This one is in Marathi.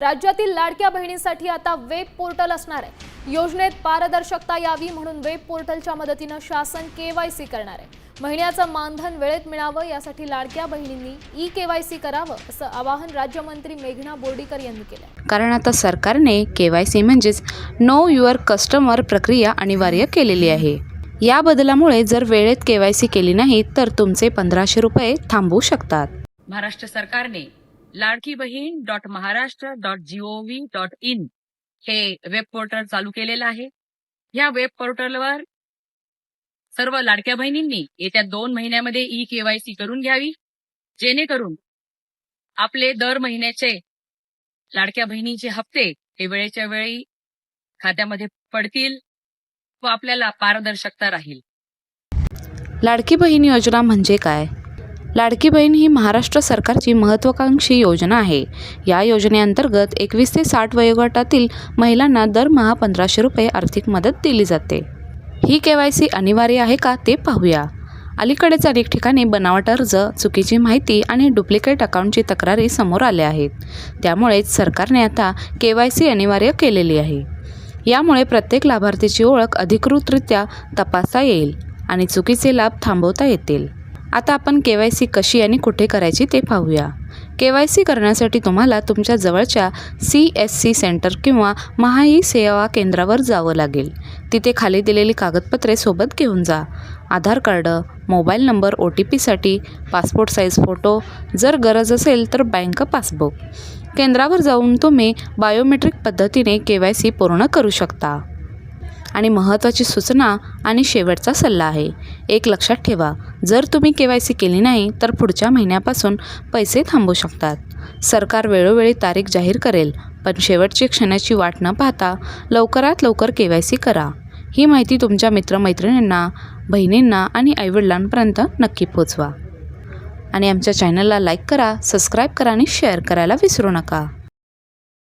राज्यातील लाडक्या बहिणींसाठी आता वेब पोर्टल असणार आहे. योजनेत पारदर्शकता यावी म्हणून वेब पोर्टलच्या मदतीनं शासन केवायसी करणार आहे. महिन्याचं मानधन वेळेत मिळावं यासाठी लाडक्या बहिणींनी ई केवायसी करावं असं आवाहन राज्यमंत्री मेघना बोर्डीकर यांनी केलं कारण आता सरकारने के वाय सी म्हणजेच नो युअर कस्टमर प्रक्रिया अनिवार्य केलेली आहे. या बदलामुळे जर वेळेत के वाय सी केली नाही तर तुमचे पंधराशे रुपये थांबवू शकतात. महाराष्ट्र सरकारने Ladki Bahin dot Maharashtra dot G O V dot in हे वेब पोर्टल चालू केलेलं आहे. या वेब पोर्टलवर सर्व लाडक्या बहिणींनी येत्या दोन महिन्यामध्ये ई केवायसी करून घ्यावी. जेणेकरून आपले दर महिन्याचे लाडक्या बहिणीचे हप्ते हे वेळेच्या वेळी खात्यामध्ये पडतील व आपल्याला पारदर्शकता राहील. लाडकी बहीण योजना म्हणजे काय? लाडकी बहीण ही महाराष्ट्र सरकारची महत्त्वाकांक्षी योजना आहे. या योजनेअंतर्गत एकवीस ते साठ वयोगटातील महिलांना दरमहा पंधराशे रुपये आर्थिक मदत दिली जाते. ही के वाय सी अनिवार्य आहे का ते पाहूया. अलीकडेच अनेक ठिकाणी बनावट अर्ज चुकीची माहिती आणि डुप्लिकेट अकाउंटची तक्रारी समोर आल्या आहेत. त्यामुळेच सरकारने आता के वाय सी अनिवार्य केलेली आहे. यामुळे प्रत्येक लाभार्थीची ओळख अधिकृतरित्या तपासता येईल आणि चुकीचे लाभ थांबवता येतील. आता आपण के वाय सी कशी आणि कुठे करायची ते पाहूया. के वाय सी करण्यासाठी तुम्हाला तुमच्या जवळच्या सी एस सी सेंटर किंवा महाई सेवा केंद्रावर जावं लागेल. तिथे खाली दिलेली कागदपत्रे सोबत घेऊन जा. Aadhaar card mobile number O T पीसाठी passport size photo जर गरज असेल तर बँक पासबुक. केंद्रावर जाऊन तुम्ही बायोमेट्रिक पद्धतीने के वाय सी पूर्ण करू शकता. आणि महत्त्वाची सूचना आणि शेवटचा सल्ला आहे. एक लक्षात ठेवा जर तुम्ही के वाय सी केली नाही तर पुढच्या महिन्यापासून पैसे थांबू शकतात. सरकार वेळोवेळी तारीख जाहीर करेल पण शेवटची क्षणाची वाट न पाहता लवकरात लवकर के वाय सी करा. ही माहिती तुमच्या मित्रमैत्रिणींना बहिणींना आणि आईवडिलांपर्यंत नक्की पोचवा. आणि आमच्या चॅनलला लाईक करा सबस्क्राईब करा आणि शेअर करायला विसरू नका.